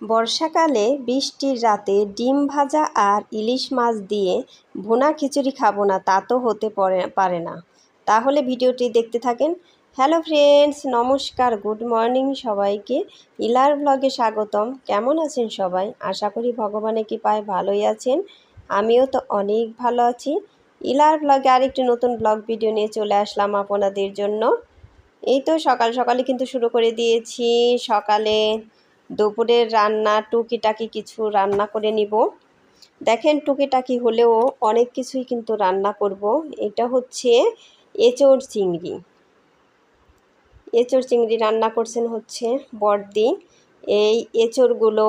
বর্ষাকালে বৃষ্টির রাতে ডিম ভাজা আর ইলিশ মাছ দিয়ে ভুনা খিচুড়ি খাব না, তা তো হতে পরে না। তাহলে ভিডিওটি দেখতে থাকেন। হ্যালো ফ্রেন্ডস, নমস্কার, গুড মর্নিং সবাইকে। ইলার ব্লগে স্বাগতম। কেমন আছেন সবাই? আশা করি ভগবানের কৃপায় ভালোই আছেন। আমিও তো অনেক ভালো আছি। ইলার ব্লগে আরেকটি নতুন ব্লগ ভিডিও নিয়ে চলে আসলাম আপনাদের জন্য। এই তো সকাল সকালে কিন্তু শুরু করে দিয়েছি। সকালে দুপুরের রান্না, টুকিটাকি কিছু রান্না করে নিব। দেখেন টুকিটাকি হলেও অনেক কিছুই কিন্তু রান্না করব। এটা হচ্ছে এঁচড় চিংড়ি। এঁচড় চিংড়ি রান্না করছেন হচ্ছে বর্দি। এই এঁচড়গুলো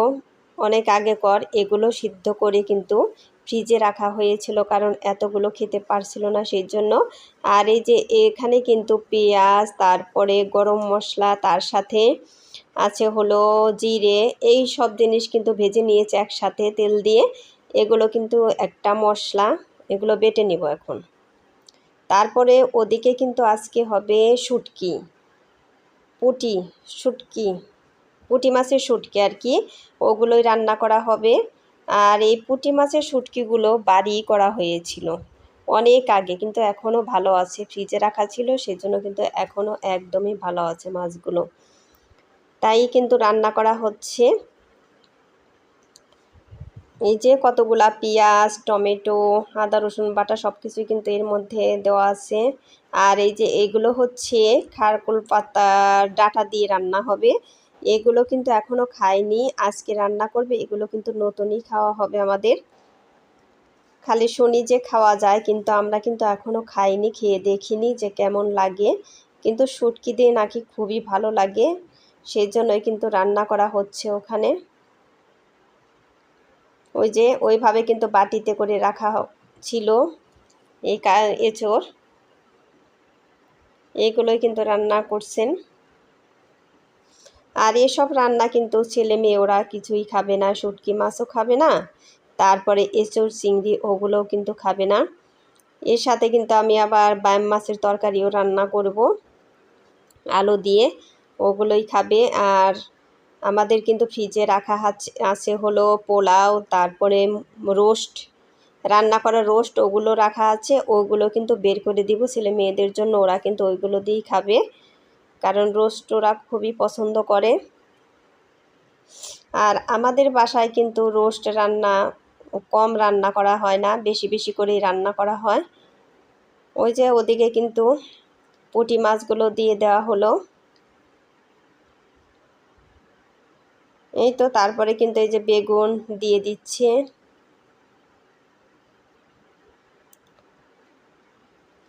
অনেক আগে কর এগুলো সিদ্ধ করে কিন্তু ফ্রিজে রাখা হয়েছিল কারণ এতগুলো খেতে পারছিল না সেই জন্য আর এই যে এখানে কিন্তু পেঁয়াজ, তারপরে গরম মশলা, তার সাথে আছে হলো জিরে, এই সব জিনিস কিন্তু ভেজে নিয়েছে একসাথে তেল দিয়ে। এগুলো কিন্তু একটা মশলা, এগুলো বেটে নিব এখন। তারপরে ওদিকে কিন্তু আজকে হবে শুটকি, পুটি শুটকি, পুটি মাছের শুটকি আর কি, ওগুলোই রান্না করা হবে। আর এই পুটি মাছের শুটকিগুলো বাড়ি করা হয়েছিল অনেক আগে, কিন্তু এখনও ভালো আছে, ফ্রিজে রাখা ছিল, সেজন্য কিন্তু এখনও একদমই ভালো আছে মাছগুলো। তাই কিন্তু রান্না করা হচ্ছে। এই যে কতগুলা পেঁয়াজ, টমেটো, আদা, রসুন বাটা সব কিছুই কিন্তু এর মধ্যে দেওয়া আছে। আর এই যে এগুলো হচ্ছে খারকুল পাতার ডাটা দিয়ে রান্না হবে। এগুলো কিন্তু এখনও খাইনি, আজকে রান্না করবে, এগুলো কিন্তু নতুনই খাওয়া হবে আমাদের। খালি শুনি যে খাওয়া যায়, কিন্তু আমরা কিন্তু এখনও খাইনি, খেয়ে দেখিনি যে কেমন লাগে। কিন্তু শুটকি দিয়ে নাকি খুবই ভালো লাগে। সেই জন্যই কিন্তু রান্না করা হচ্ছে ওখানে। ওই যে ওইভাবে কিন্তু বাটিতে করে রাখা ছিল এই এচোর এইগুলোই কিন্তু রান্না করছেন। আর এসব রান্না কিন্তু ছেলে মেয়ে ওরা কিছুই খাবে না, শুটকি মাছও খাবে না, তারপরে এঁচোর চিংড়ি ওগুলোও কিন্তু খাবে না। এর সাথে কিন্তু আমি আবার ব্যায়াম মাছের তরকারিও রান্না করব। আলু দিয়ে ওগুলোই খাবে। আর আমাদের কিন্তু ফ্রিজে রাখা আছে হলো পোলাও, তারপরে রোস্ট রান্না করা রোস্ট ওগুলো রাখা আছে। ওগুলো কিন্তু বের করে দিব ছেলে মেয়েদের জন্য, ওরা কিন্তু ওইগুলো দিয়েই খাবে। কারণ রোস্ট ওরা খুবই পছন্দ করে। আর আমাদের বাসায় কিন্তু রোস্ট রান্না কম রান্না করা হয় না, বেশি বেশি করেই রান্না করা হয়। ওই যে ওদিকে কিন্তু পুঁটি মাছগুলো দিয়ে দেওয়া হলো। এই তো তারপরে কিন্তু এই যে বেগুন দিয়ে দিচ্ছে।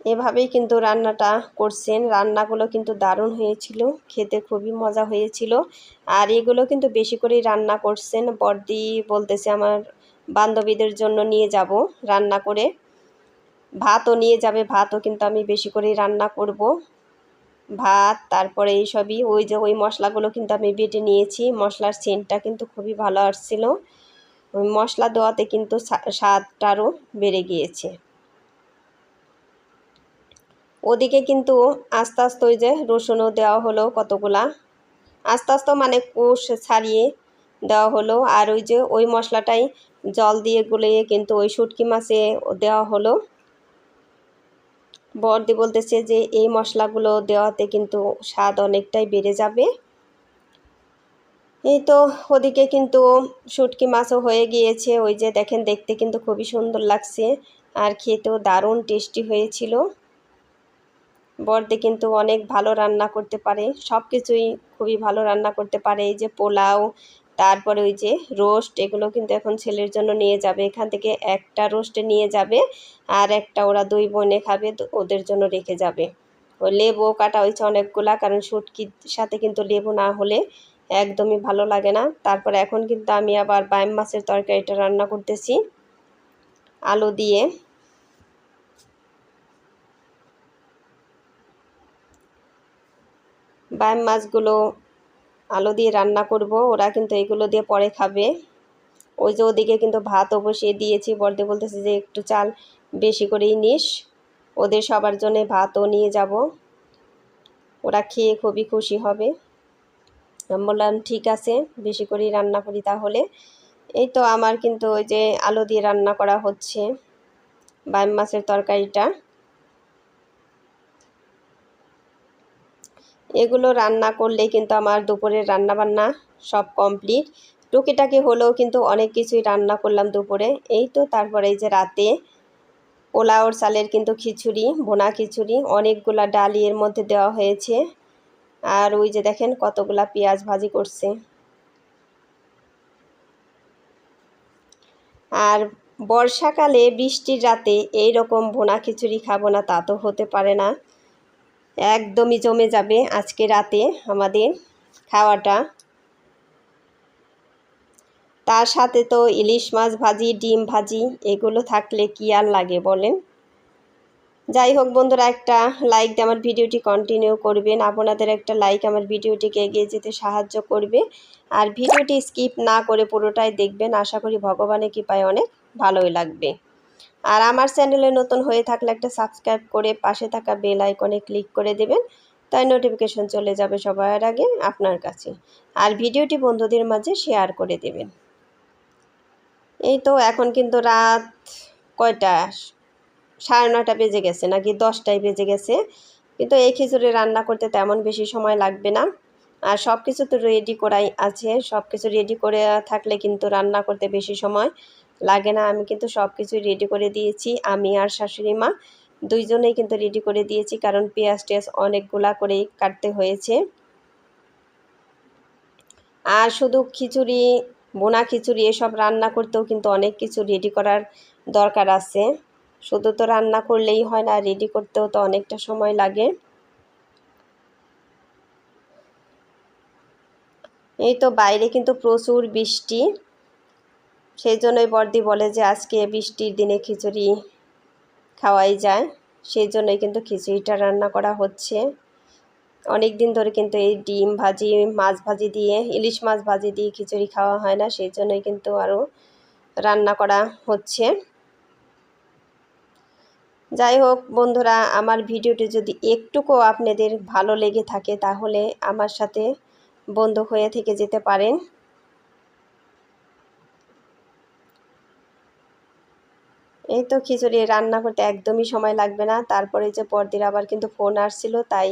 এভাবেই কিন্তু রান্নাটা করছেন। রান্নাগুলো কিন্তু দারুণ হয়েছিল, খেতে খুবই মজা হয়েছিল। আর এগুলো কিন্তু বেশি করেই রান্না করছেন। বর্দি বলতেছে আমার বান্ধবীদের জন্য নিয়ে যাব রান্না করে। ভাতও নিয়ে যাবে, ভাতও কিন্তু আমি বেশি করেই রান্না করব। ভাত, তারপরে এইসবই। ওই যে ওই মশলাগুলো কিন্তু আমি বেটে নিয়েছি। মশলার সেন্টটা কিন্তু খুবই ভালো আসছিল। মশলা দেওয়াতে কিন্তু স্বাদটারও বেড়ে গিয়েছে। ওদিকে কিন্তু আস্তে আস্তে ওই যে রসুনও দেওয়া হলো কতগুলা। আস্তে আস্তে মানে কোষ ছাড়িয়ে দেওয়া হলো। আর ওই যে ওই মশলাটাই জল দিয়ে গুলিয়ে কিন্তু ওই শুটকি মাছে দেওয়া হলো। বর্দি বলতেছে যে এই মশলাগুলো দেওয়াতে কিন্তু স্বাদ অনেকটাই বেড়ে যাবে। এই তো ওদিকে কিন্তু শুটকি মাছও হয়ে গিয়েছে। ওই যে দেখেন, দেখতে কিন্তু খুবই সুন্দর লাগছে আর খেতেও দারুণ টেস্টি হয়েছিল। বর্দি কিন্তু অনেক ভালো রান্না করতে পারে সব কিছুই খুবই ভালো রান্না করতে পারে। এই যে পোলাও তারপরে ওই যে রোস্ট, এগুলো কিন্তু এখন ছেলের জন্য নিয়ে যাবে। এখান থেকে একটা রোস্টে নিয়ে যাবে আর একটা ওরা দুই বোনে খাবে ওদের জন্য রেখে যাবে। ওই লেবু কাটা হয়েছে অনেকগুলা, কারণ শুটকির সাথে কিন্তু লেবু না হলে একদমই ভালো লাগে না। তারপর এখন কিন্তু আমি আবার বাইম মাছের তরকারিটা রান্না করতেছি, আলু দিয়ে। বাইম মাছগুলো আলু দিয়ে রান্না করব, ওরা কিন্তু এগুলো দিয়ে পরে খাবে। ওই যে ওদিকে কিন্তু ভাতও বসিয়ে দিয়েছি বলতে বলতেছে যে একটু চাল বেশি করেই নিস। ওদের সবার জন্য ভাতও নিয়ে যাব। ওরা খেয়ে খুবই খুশি হবে। আমি বললাম, ঠিক আছে, বেশি করেই রান্না করি তাহলে। এই তো আমার কিন্তু ওই যে আলু দিয়ে রান্না করা হচ্ছে, বাইম মাছের তরকারিটা। এগুলো রান্না করলে কিন্তু আমার দুপুরের রান্না বান্না সব কমপ্লিট। টুকিটাকি হলেও কিন্তু অনেক কিছুই রান্না করলাম দুপুরে। এই তো তারপরে এই যে রাতে পোলাওর চালের কিন্তু খিচুড়ি বোনা খিচুড়ি, অনেকগুলা ডালি এর মধ্যে দেওয়া হয়েছে। আর ওই যে দেখেন কতগুলা পেঁয়াজ ভাজি করছে। আর বর্ষাকালে বৃষ্টির রাতে এই রকম বোনা খিচুড়ি খাব না তা তো হতে পারে না। একদমই জমে যাবে আজকে রাতে আমাদের খাওয়াটা। তার সাথে তো ইলিশ মাছ ভাজি, ডিম ভাজি, এগুলো থাকলে কি আর লাগে বলেন? যাই হোক বন্ধুরা, একটা লাইক দিয়ে আমার ভিডিওটি কন্টিনিউ করবেন। আপনাদের একটা লাইক আমার ভিডিওটিকে এগিয়ে যেতে সাহায্য করবে। আর ভিডিওটি স্কিপ না করে পুরোটাই দেখবেন। আশা করি ভগবানের কৃপায় অনেক ভালোই লাগবে। আর আমার চ্যানেলে নতুন হয়ে থাকলে একটা সাবস্ক্রাইব করে পাশে থাকা বেল আইকনে ক্লিক করে দেবেন। তাই নোটিফিকেশন চলে যাবে সবার আগে আপনার কাছে। আর ভিডিওটি বন্ধুদের মাঝে শেয়ার করে দেবেন। এই তো এখন কিন্তু রাত কয়টা? সাড়ে নটা বেজে গেছে, নাকি দশটায় বেজে গেছে। কিন্তু এই খিচুড়ি রান্না করতে তেমন বেশি সময় লাগবে না। আর সব কিছু তো রেডি করাই আছে। সব কিছু রেডি করে থাকলে কিন্তু রান্না করতে বেশি সময় লাগে না, আমি কিন্তু সব কিছু রেডি করে দিয়েছি। আমি আর শাশুড়ি মা দুইজনেই কিন্তু রেডি করে দিয়েছি, কারণ পেঁয়াজ টেয়াজ অনেকগুলা করেই কাটতে হয়েছে। আর শুধু খিচুড়ি, বোনা খিচুড়ি, এসব রান্না করতেও কিন্তু অনেক কিছু রেডি করার দরকার আছে। শুধু তো রান্না করলেই হয় না রেডি করতেও তো অনেকটা সময় লাগে। এই তো বাইরে কিন্তু প্রচুর বৃষ্টি। সেই জন্যই বর্দি বলে যে আজকে বৃষ্টির দিনে খিচুড়ি খাওয়াই যায়। সেই জন্যই কিন্তু খিচুড়িটা রান্না করা হচ্ছে। অনেক দিন ধরে কিন্তু এই ডিম ভাজি, মাছ ভাজি দিয়ে, ইলিশ মাছ ভাজি দিয়ে খিচুড়ি খাওয়া হয় না, সেই জন্যই কিন্তু আরও রান্না করা হচ্ছে। যাই হোক বন্ধুরা, আমার ভিডিওটি যদি একটুকু আপনাদের ভালো লেগে থাকে তাহলে আমার সাথে বন্ধু হয়ে থেকে যেতে পারেন। এই তো খিচুড়ি, রান্না করতে একদমই সময় লাগবে না। তারপরে যে পরদিন আবার কিন্তু ফোন আসছিল, তাই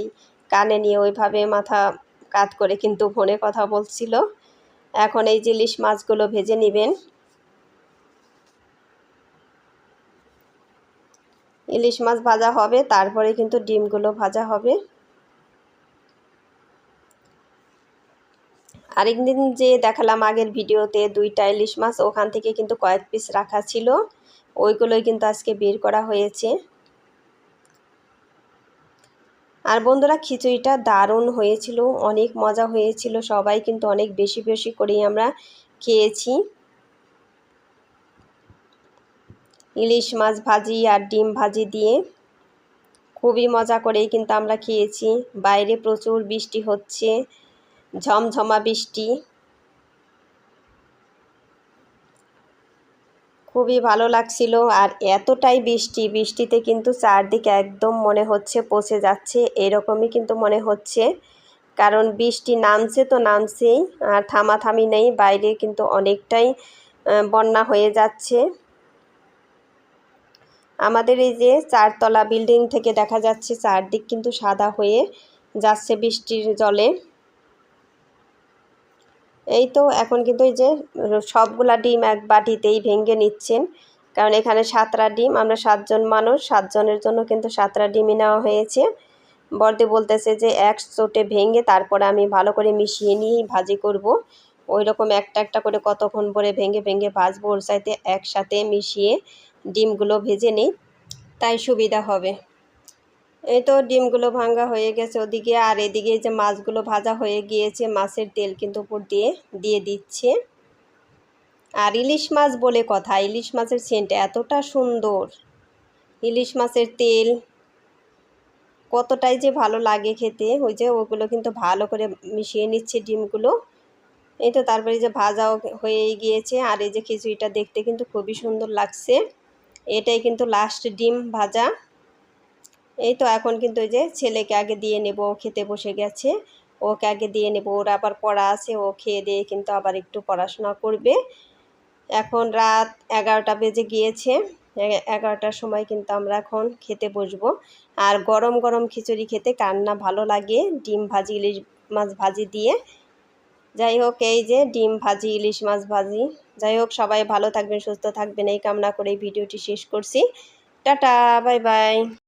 কানে নিয়ে ওইভাবে মাথা কাত করে কিন্তু ফোনে কথা বলছিল। এখন এই যে ইলিশ মাছগুলো ভেজে নেবেন। ইলিশ মাছ ভাজা হবে, তারপরে কিন্তু ডিমগুলো ভাজা হবে। আরেকদিন যে দেখালাম আগের ভিডিওতে দুইটা ইলিশ মাছ, ওখান থেকে কিন্তু কয়েক পিস রাখা ছিল। ওইগুলোই কিন্তু আজকে বের করা হয়েছে। আর বন্ধুরা, খিচুড়িটা দারুণ হয়েছিল, অনেক মজা হয়েছিল, সবাই কিন্তু অনেক বেশি বেশি করেই আমরা খেয়েছি। ইলিশ মাছ ভাজি আর ডিম ভাজি দিয়ে খুবই মজা করেই কিন্তু আমরা খেয়েছি। বাইরে প্রচুর বৃষ্টি হচ্ছে, ঝমঝমা বৃষ্টি। খুবই ভালো লাগছিল। আর এতটাই বৃষ্টি, বৃষ্টিতে কিন্তু চারদিকে একদম মনে হচ্ছে পচে যাচ্ছে, এরকমই কিন্তু মনে হচ্ছে। কারণ বৃষ্টি নামছে তো নামছেই, আর থামাথামি নেই, বাইরে কিন্তু অনেকটাই বন্যা হয়ে যাচ্ছে। আমাদের এই যে চারতলা বিল্ডিং থেকে দেখা যাচ্ছে, চারদিক কিন্তু সাদা হয়ে যাচ্ছে বৃষ্টির জলে। এই তো এখন কিন্তু এই যে সবগুলা ডিম এক বাটিতেই ভেঙে নিচ্ছেন। কারণ এখানে সাতটা ডিম, আমরা সাতজন মানুষ, সাতজনের জন্য কিন্তু সাতটা ডিমই নেওয়া হয়েছে। বর্দি বলতেছে যে এক চোটে ভেঙে তারপরে আমি ভালো করে মিশিয়ে নিয়েই ভাজি করব। ওই রকম একটা একটা করে কতক্ষণ পরে ভেঙে ভেঙে ভাজবো ওর সাথে, একসাথে মিশিয়ে ডিমগুলো ভেজে নিই। তাই সুবিধা হবে। এই তো ডিমগুলো ভাঙ্গা হয়ে গেছে ওদিকে, আর এদিকে যে মাছগুলো ভাজা হয়ে গিয়েছে, মাছের তেল কিন্তু উপর দিয়ে দিয়ে দিচ্ছে। আর ইলিশ মাছ বলে কথা, ইলিশ মাছের সেন্ট এতটা সুন্দর। ইলিশ মাছের তেল কতটাই যে ভালো লাগে খেতে, ওই যে ওগুলো কিন্তু ভালো করে মিশিয়ে নিচ্ছে ডিমগুলো। এই তো তারপরে যে ভাজাও হয়ে গিয়েছে, আর এই যে খিচুড়িটা দেখতে কিন্তু খুবই সুন্দর লাগছে। এটাই কিন্তু লাস্ট ডিম ভাজা। এই তো এখন কিন্তু যে ছেলেকে আগে দিয়ে নেব, ও খেতে বসে গেছে। ওকে আগে দিয়ে নেব, ওর আবার পড়া আছে, ও খেয়ে দিয়ে কিন্তু আবার একটু পড়াশোনা করবে। এখন রাত এগারোটা বেজে গিয়েছে এগারোটার সময় কিন্তু আমরা এখন খেতে বসবো। আর গরম গরম খিচুড়ি খেতে কান্না ভালো লাগে, ডিম ভাজি, ইলিশ মাছ ভাজি দিয়ে। যাই হোক, এই যে ডিম ভাজি, ইলিশ মাছ ভাজি। যাই হোক, সবাই ভালো থাকবেন, সুস্থ থাকবেন, এই কামনা করে ভিডিওটি শেষ করছি। Tata, bye bye.